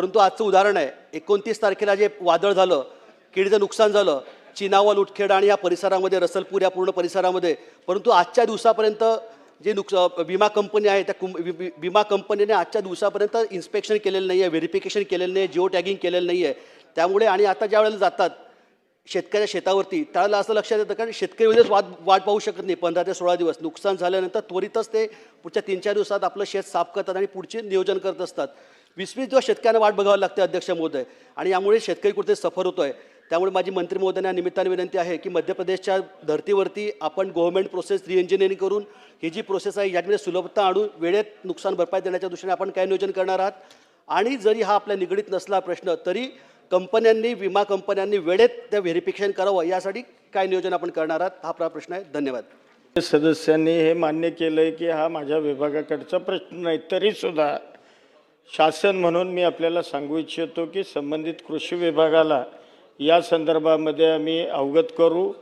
परंतु आजचं उदाहरण आहे एकोणतीस तारखेला जे वादळ झालं किडीचं नुकसान झालं चिनावा लुटखेड आणि या परिसरामध्ये रसलपूर या पूर्ण परिसरामध्ये परंतु आजच्या दिवसापर्यंत जे नुकस विमा कंपनी आहे त्या कुं वि- विमा कंपनीने आजच्या दिवसापर्यंत इन्स्पेक्शन केलेलं नाही आहे व्हेरिफिकेशन केलेलं नाही आहे जिओ टॅगिंग केलेलं नाही आहे त्यामुळे आणि आता ज्या वेळेला जातात शेतकऱ्याच्या शेतावरती त्यावेळेला असं लक्षात येतं कारण शेतकरी उद्याच वाट वाट पाहू शकत नाही पंधरा ते सोळा दिवस. नुकसान झाल्यानंतर त्वरितच ते पुढच्या तीन चार दिवसात आपलं शेत साफ करतात आणि पुढचे नियोजन करत असतात. वीस वीस दिवस शेतकऱ्यांना वाट बघावं लागते अध्यक्ष महोदय. आणि यामुळे शेतकरी कुठे सफर होतो आहे त्यामुळे माझी मंत्री महोदयांना निमित्ताने विनंती आहे की मध्य प्रदेशच्या धर्तीवरती आपण गव्हर्नमेंट प्रोसेस रिएंजिनिअरिंग करून ही जी प्रोसेस आहे याच्यामध्ये सुलभता आणून वेळेत नुकसान भरपाई देण्याच्या दृष्टीने आपण काय नियोजन करणार आहात? आणि जरी हा आपल्या निगडीत नसला प्रश्न तरी कंपन्यांनी विमा कंपन्यांनी वेळेत त्या व्हेरिफिकेशन करावं यासाठी काय नियोजन आपण करणार आहात? हा आपला प्रश्न आहे. धन्यवाद. सदस्यांनी हे मान्य केलं आहे की हा माझ्या विभागाकडचा प्रश्न नाही तरीसुद्धा शासन म्हणून मी आपल्याला सांगू इच्छितो की संबंधित कृषी विभागाला या संदर्भामध्ये आम्ही अवगत करू.